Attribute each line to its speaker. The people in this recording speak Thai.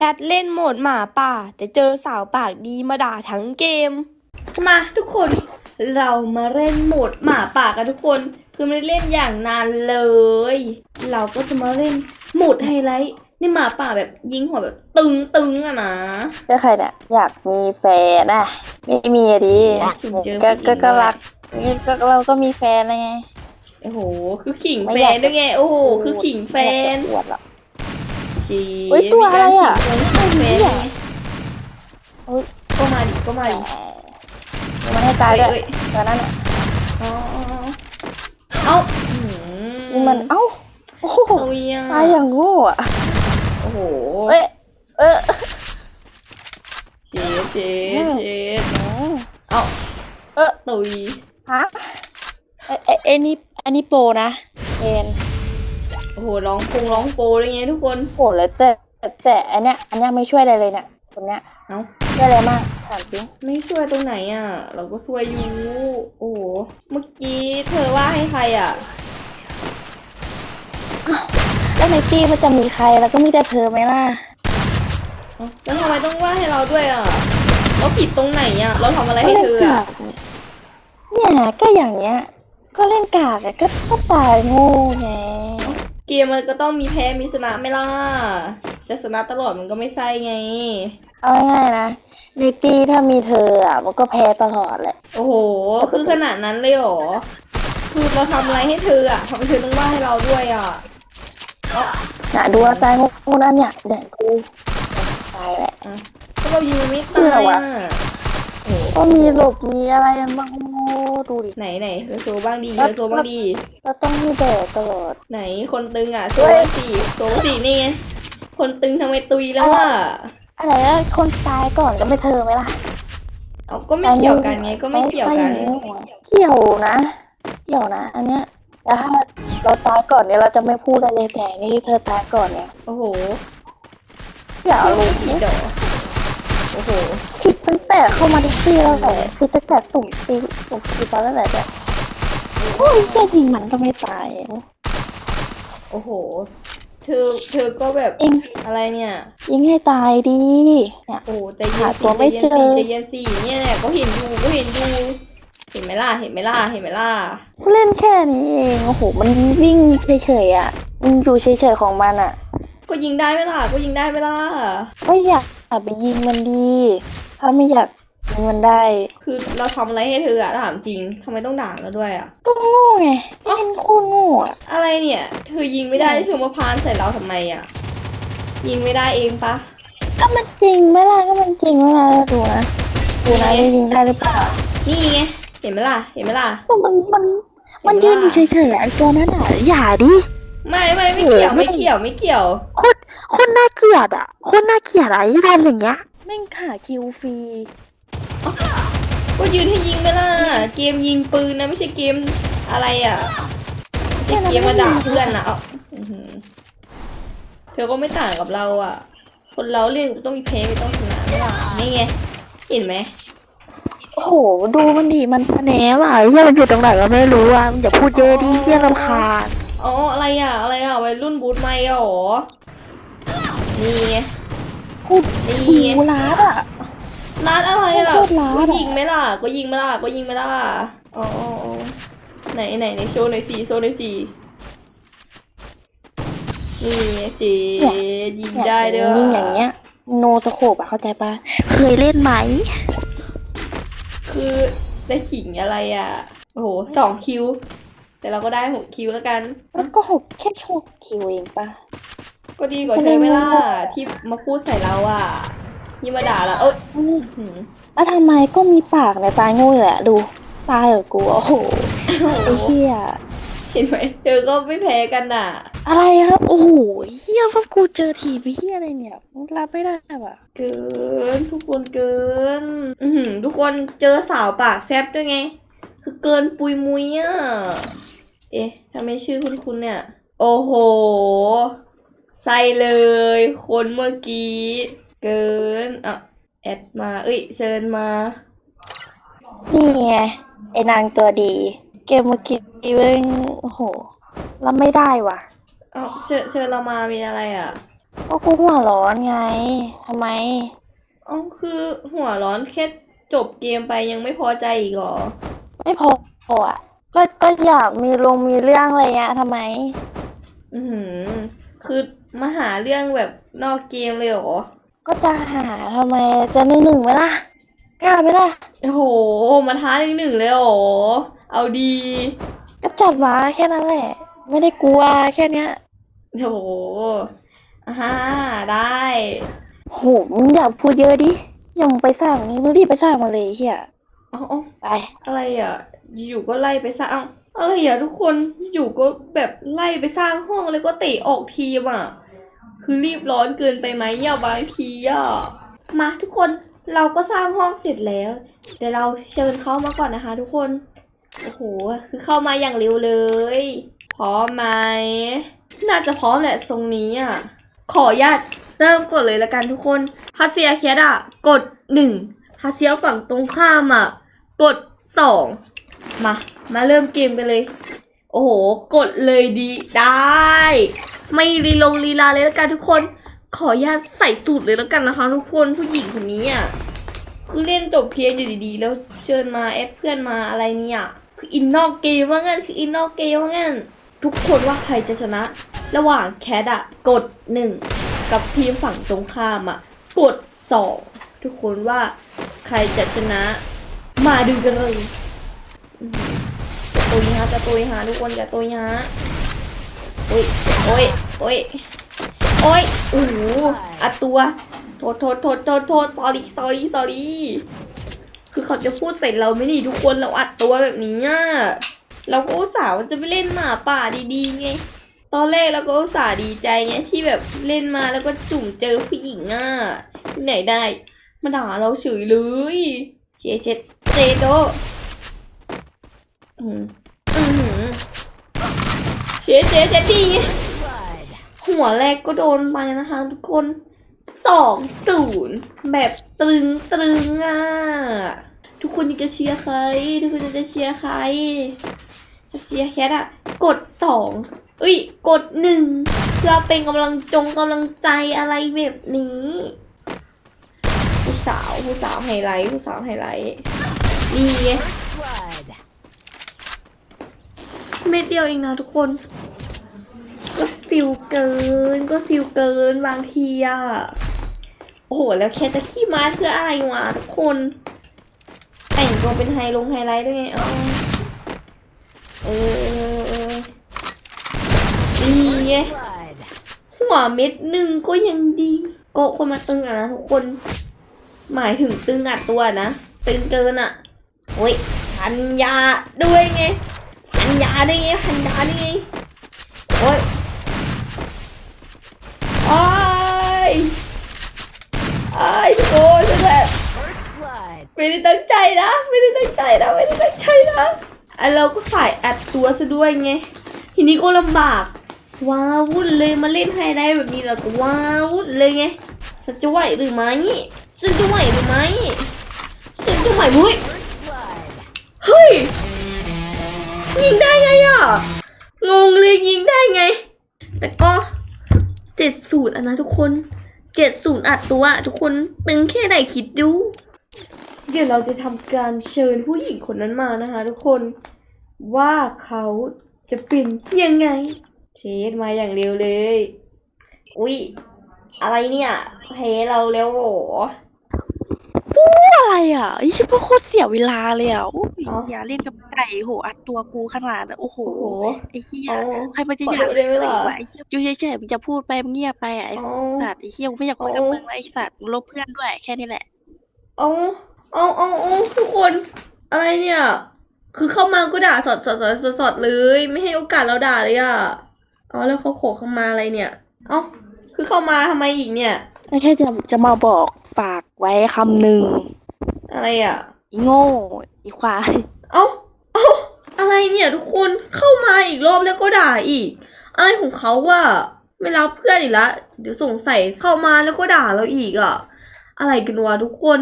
Speaker 1: แอดเล่นโหมดหมาป่า แต่เจอสาวปากดีมาด่าทั้งเกม มาทุกคนเรามาเล่นโหมดหมาป่ากันทุกคน คือไม่ได้เล่นอย่างนานเลย เราก็จะมาเล่นโหมดไฮไลท์ในหมาป่าแบบยิงหัวแบบตึงตึงๆอะนะ
Speaker 2: ก็ใครเนี่ยอยากมีแฟนนะไม่มีอะดิ
Speaker 1: ถึงเจอ
Speaker 2: ก็
Speaker 1: ผู้หญิง
Speaker 2: ก็ก็
Speaker 1: ด้วย
Speaker 2: รักนี่ก็เราก็มีแฟนนะไง
Speaker 1: โอ้โห คือขิง
Speaker 2: ไม่
Speaker 1: แฟ
Speaker 2: อยาก
Speaker 1: นด้วยไง โอ้โห คือขิงแฟน
Speaker 2: ไม่อยากจะอวดหรอก
Speaker 1: จี
Speaker 2: เฮ้ยตัวอะไรอะ
Speaker 1: มีการขิงแฟนด้วยไง
Speaker 2: เฮ้ย
Speaker 1: ก็มาดิก็มาดิ
Speaker 2: เดี๋ยวมันให้ตายด้วย
Speaker 1: เอ้ย
Speaker 2: ตอนนั้นอะ
Speaker 1: อ๋อเอ้าอื้อหื
Speaker 2: นี่มันเอ้าโอ้โห
Speaker 1: เอ้ยอะ
Speaker 2: ตายอย่างโง่อะ
Speaker 1: โอ้โห
Speaker 2: เอ้ยเออ
Speaker 1: เช็ดเช็ดเช็ด
Speaker 2: อืม
Speaker 1: เอ้า
Speaker 2: เออ
Speaker 1: ตุย
Speaker 2: ฮะเอ้ยเอ้ยเอ้ยนี่อันนี้โปรนะเอ็น
Speaker 1: โอ้โหร้องปงร้องโปเลยไงทุกคน
Speaker 2: โหแล้วแต่แต่แต่อันเนี้ยอันเนี้ยไม่ช่วยอะไรเลยเนี่ยคนเนี้ย
Speaker 1: เอ้า
Speaker 2: ช่วยอะไรมากถามจริง
Speaker 1: ไม่ช่วยตรงไหนอะ เราก็ช่วยอยู่โอ้โหเมื่อกี้เธอว่าให้ใครอะ
Speaker 2: แล้วในตี้มันจะมีใครแล้วก็มีแต่เธอไหมล่ะ
Speaker 1: เอ้าแล้วทำไมต้องว่าให้เราด้วยอะ เราผิดตรงไหนอะ เราทำอะไรให้เธอ
Speaker 2: ก็ล่น
Speaker 1: อะ
Speaker 2: กากเนี่ยก็อย่างเงี้ย ก็เล่นกากอะก็ก็ตายโง่ไง
Speaker 1: เกมมันก็ต้องมีแพ้มีชนะไหม่ล่ะ จะชนะตลอดมันก็ไม่ใช่ไง
Speaker 2: เอาง่ายๆนะในตีถ้ามีเธออะมันก็แพ้ตลอดแหละ
Speaker 1: โอ้โห คือขนาดนั้นเลยเหรอ คือเราทำอะไรให้เธออะทำไมเธอต้องว่าให้เราด้วยอะเอ้า
Speaker 2: น่ะดูว่าตายโง่นั่นเนี่ยเดี๋ยวกูตายแหละ
Speaker 1: ก็เรายิงไม่
Speaker 2: เพื่
Speaker 1: ตา
Speaker 2: อยวะ
Speaker 1: อะโอ้โห
Speaker 2: ก็มีหลบมีอะไรกันบ้างโง่ดูดิ
Speaker 1: ไหนไหนเธอโซบ้างดี
Speaker 2: แล้
Speaker 1: เธ
Speaker 2: ว
Speaker 1: อโซบ้างดี
Speaker 2: เราต้องมีแดดตลอด
Speaker 1: ไหนคนตึงอะโซ
Speaker 2: เฮ้ย
Speaker 1: สี่โซสี่นี่ไงคนตึงทำไมตุยแล้วอะ
Speaker 2: อะไรอะคนตายก่อนก็ไม่เธอไหมล่ะ
Speaker 1: เอาก็ไม่เกี่ยวกันไงก็ไม่เกี่ยวกัน
Speaker 2: เกี่ยวนะ เกี่ยวนะ อันเนี้ยแต่ถ้าเราตายก่อนเนี่ยเราจะไม่พูดอะไรเลยแต่นี่เธอตายก่อนเนี่ย
Speaker 1: โอ้โห
Speaker 2: อย่าเอาลง
Speaker 1: ผิดเหรอโอ้โห
Speaker 2: คิดตั้งแต่เข้ามาดิซี่แล้วแหละคือตั้งแต่สุ่มตีสุ่มตีตอนนั้นแหละแต่โอ้ยแค่ยิงมันก็ไม่ตาย
Speaker 1: โอ้โห เธอ เธอก็แบบ
Speaker 2: เอง
Speaker 1: อะไรเนี่ย
Speaker 2: ยิงให้ตายดีเนี่ย
Speaker 1: โอ้โหใจเย็
Speaker 2: หาน
Speaker 1: สิ
Speaker 2: ตัว
Speaker 1: ใจ
Speaker 2: ไม่
Speaker 1: เย็น
Speaker 2: เจ
Speaker 1: สิ
Speaker 2: อ
Speaker 1: ใจเย็นสิเนี่ยแหละก็เห็นอยู่ก็เห็นอยู่เห็นไหมล่ะเห็นไหมล่ะเห็นไหมล่ะ
Speaker 2: เล่นแค่นี้เองโอ้โหมันวิ่งเฉยๆอะมันอยู่เฉยๆของมันอะ
Speaker 1: ก็ยิงได้ไหมล่ะก็ยิงได้ไหมล่ะ
Speaker 2: ก็อยากไปยิงมันดี ถ้าไม่อยากยิงมันได้
Speaker 1: คือเราทำอะไรให้เธออะถามจริงทำไมต้องด่าเราด้วยอะ
Speaker 2: ก็โง่ไงเล่นโคตรโง่อะ
Speaker 1: อะไรเนี่ย เธอยิงไม่ได้เธอมาพานใส่เราทำไมอะยิงไม่ได้เองปะ
Speaker 2: ก็มันจริงไหมล่ะก็มันจริงไหมล่ะดูนะดูนะได้ยิงได้หรือเปล่า
Speaker 1: นี่ไงเห็นไหมล่ะเห็นไหมล่ะ
Speaker 2: มันมันมันมันยืนอยู่เฉยๆอะไอ้ตัวนั้นอะอย่าดิ
Speaker 1: ไม่ไม่ไม่เกี่ยว
Speaker 2: เออไม่
Speaker 1: ไม่เกี่ยวไม่เกี่ยว
Speaker 2: โคตรโคตรน่าเกลียดอะโคตรน่าเกลียดอะไอ้ทำอย่างเงี้ย แม่งขาคิวฟรี
Speaker 1: ก็ยืนให้ยิงไหมล่ะ เกมยิงปืนนะไม่ใช่เกมอะไรอะไม่ใช่เกมมาด่าเพื่อนนะเอาอื้อหือเธอก็ไม่ต่างกับเราอะ คนเราเล่นก็ต้องมีแพ้ไม่ต้องชนะไม่ล่ะนี่ไงเห็นไหม
Speaker 2: โอ้โห ดูมันดิมันคะแนนว่ะไอ้เหี้ยมันอยู่ตรงไหนก็ไม่รู้อะมันอย่าพูดเยอะดิเหี้ยรำคาญ
Speaker 1: อ๋ออะไรอะอะไรอะวัยรุ่นบูทไม่อะหรอนี่ไง
Speaker 2: พูด
Speaker 1: นี่
Speaker 2: หู
Speaker 1: ไง
Speaker 2: ร้านอะ
Speaker 1: ร้านอะไรล่ะ
Speaker 2: โคตรร้าน
Speaker 1: ก็
Speaker 2: อะ
Speaker 1: ยิงไหมล่ะก็ยิงไหมล่ะก็ยิงไหมล่ะอ๋ออ๋ออ๋อไหนไหนไหนโชว์หน่อยสิโชว์หน่อยสินี่ไงสิยิงได้เด้อ
Speaker 2: ยิงอย่างเงี้ย โนสโคปอะเข้าใจปะเคยเล่นไหม
Speaker 1: คือได้ขิงอะไรอะ โอ้โหสองคิว แต่เราก็ได้หกคิวแล้วกัน
Speaker 2: มันก็หกแค่หกคิวเองปะ
Speaker 1: ก็ดีกว่าเธอไหม่ล่ะที่มาพูดใส่เราอะยี่มาด่าเราเอ้ย
Speaker 2: อืม
Speaker 1: หืม
Speaker 2: แล้วทำไมก็มีปากในยตายโง่เลยแหละดูตายเหรอกูโอ้โหไอ้เหี้ย
Speaker 1: เห็นไหมเธอก็ไม่แพ้กันน่ะ
Speaker 2: อะไรครับโอ้โหเหี้ยพวกกูเจอทีพี่เหี้ยอะไรเนี่ยรับไม่ได้ว่ะ
Speaker 1: เกินทุกคนเกิน อือหือทุกคนเจอสาวปากแซบด้วยไง คือเกินปุยมุยอะ เอ๊ะทำไมชื่อคุณคุณเนี่ย โอ้โห ใส่เลย คนเมื่อกี้ เกินอะแอดมา เอ้ยเชิญมา
Speaker 2: นี่ไงไอ้นางตัวดี เกมเมื่อกี้เว้งโอ้โหรับไม่ได้ว่ะ
Speaker 1: เอ้าเชิญเชิญเรามามีอะไรอะ
Speaker 2: ก็กูหัวร้อนไงทำไม
Speaker 1: เอ๋อคือหัวร้อนแค่จบเกมไปยังไม่พอใจอีกเหรอ
Speaker 2: ไม่พออะก็ก็อยากมีลงมีเรื่องอะไรเงี้ยทำไม
Speaker 1: อือหือ คือ มาหาเรื่องแบบนอกเกมเลยเหรอ
Speaker 2: ก็จะหาทำไมจะหนึ่งหนึ่งไหมล่ะกล้าไหมล่ะ
Speaker 1: โอ้โห มาท้าหนึ่งหนึ่งเลยเหรอ เอาดี
Speaker 2: ก็จัดมาแค่นั้นแหละ ไม่ได้กลัวแค่เนี้ย
Speaker 1: โอ้โหอ่าฮะได้
Speaker 2: โหมึงอย่าพูดเยอะดิอย่ามึงไปสร้างนี่มึงรีบไปสร้างมาเลยไอ้เฮีย
Speaker 1: เอาเอา
Speaker 2: ไป
Speaker 1: อะไรอะ อยู่ก็ไล่ไปสร้างเอ้า อะไรอะทุกคนอยู่ก็แบบไล่ไปสร้างห้องแล้วก็เตะออกทีมอะ คือรีบร้อนเกินไปไหมอะบางทีอะ มาทุกคนเราก็สร้างห้องเสร็จแล้ว เดี๋ยวเราเชิญเขามาก่อนนะคะ ทุกคน โอ้โห คือเข้ามาอย่างเร็วเลย พร้อมไหม น่าจะพร้อมแหละทรงนี้อะ ขออนุญาตเริ่มกดเลยละกันทุกคนฮัสเซียเคียดอะ กดหนึ่งฮัสเซียฝั่งตรงข้ามอะ กดสองมา มาเริ่มเกมกันเลย โอ้โห กดเลยดีได้ ไม่รีลงลีลาเลยและกันทุกคน ขออนุญาตใส่สูตรเลยแล้วกันนะคะ ทุกคนผู้หญิงคนนี้อะคือเล่นจบเพียงอยู่ดีๆ แล้วเชิญมาแอดเพื่อนมาอะไรเนี่ยคืออินนอกเกมว่างั้นคืออินนอกเกมว่างั้นทุกคนว่าใครจะชนะ ระหว่างแคทอะกดหนึ่งกับทีมฝั่งตรงข้ามอะกดสองทุกคนว่าใครจะชนะ มาดูกันเลย ตุยฮะจะตุยฮะทุกคนจะตุยฮะโอ้ยโอ้ยโอ้ยโอ้ยโอ้โหอัดตัวโทษโทษโทษโทษโทษ sorry sorry sorry คือเขาจะพูดใส่เราไม่ดีทุกคนเราอัดตัวแบบนี้อะเราก็อุตส่าห์ว่าจะไปเล่นหมาป่าดีๆไง ตอนแรกเราก็อุตส่าห์ดีใจไงที่แบบเล่นมาแล้วก็จุ่มเจอผู้หญิงอะที่ไหนได้ มาด่าเราเฉยเลยเชเช็ดเจโด อืมอือหือเชเชเชดี หัวแรกก็โดนไปนะคะทุกคนสองศูนย์แบบตรึงตรึงอะ ทุกคนจะเชียร์ใคร ทุกคนจะเชียร์ใครเชียร์แคทอะกดสองเอ้ย กดหนึ่งเพื่อเป็นกำลังจงกำลังใจอะไรแบบนี้ ผู้สาว ผู้สาวไฮไลท์ ผู้สาวไฮไลท์ นี่ไง เม็ดเดียวเองนะทุกคน ก็ซิวเกิน ก็ซิวเกินบางทีอะโอ้โห แล้วแคทจะขี้มาเพื่ออะไรวะทุกคน แต่งตัวเป็นไฮลงไฮไลท์ด้วยไงเอาเออนี่ไงหัวเม็ดหนึ่งก็ยังดีโกะคนมาตึงอะนะทุกคน หมายถึงตึงอัดตัวนะ ตึงเกินอะโอ้ยพันยาด้วยไง ยาด้วยไงพันยาด้วยไงโอ้ยโอ้ยไอ้ยทุกคนช่วยด้วย
Speaker 3: First blood.
Speaker 1: ไม่ได้ตั้งใจนะไม่ได้ตั้งใจนะไม่ได้ตั้งใจนะไอเราก็สายอัดตัวซะด้วยไงทีนี้ก็ลำบากว้าวุ่นเลยมาเล่นไฮไลท์แบบนี้แล้วก็ว้าวุ่นเลยไงฉันจะไหวหรือไม่ฉันจะไหวหรือไม่ฉันจะไหวเฮ้ย งงเลยยิงได้ไง แต่ก็เจ็ดศูนย์อะนะทุกคนเจ็ดศูนย์อัดตัว ทุกคนตึงแค่ไหนคิดดู เดี๋ยวเราจะทำการเชิญผู้หญิงคนนั้นมานะคะทุกคนว่าเขาจะเป็นยังไง เชดมาอย่างเร็วเลย อุ๊ย อะไรเนี่ยเพเราเร็วหรอ
Speaker 2: อะไรอะไอ้ชิบะโคตรเสียเวลาเลยอะโอ้ย
Speaker 1: เอ้า
Speaker 2: อย่าเล่นกับไก่โหอัดตัวกูขนาดนั้นโอ้โห
Speaker 1: โอ้โห
Speaker 2: ไอ้เหี้ย
Speaker 1: เอา
Speaker 2: ใครมันจะ
Speaker 1: ขอ
Speaker 2: อยาก
Speaker 1: โทษได้ไหมล่ะ
Speaker 2: วะไอ้เหี้ยอยู่เฉยๆมึงจะพูดไปมึงเงียบไปอะไอ้
Speaker 1: เอา
Speaker 2: สัตว์ไอ้เหี้ยกูไม่อยากคุยกับ
Speaker 1: เอา
Speaker 2: มึงแล้วไอ้สัตว์มึงลบเพื่อนด้วยแค่นี้แหละ
Speaker 1: เอาเอาเอาเอาทุกคน อะไรเนี่ย คือเข้ามาก็ด่าสดสดสดสดสดเลย ไม่ให้โอกาสเราด่าเลยอะเอาแล้วเขาโขกเข้ามาอะไรเนี่ย เอาคือเข้ามาทำไมอีกเนี่ย
Speaker 2: แค่จะจะมาบอกฝากไว้คำหนึ่ง
Speaker 1: อะไรอะ
Speaker 2: อีโง่ อีควาย
Speaker 1: เอาเอาอะไรเนี่ยทุกคนเข้ามาอีกรอบแล้วก็ด่าอีก อะไรของเขาว่า ไม่รับเพื่อนอีกละเดี๋ยวสงสัยเข้ามาแล้วก็ด่าเราอีกอะ อะไรกันวะทุกคน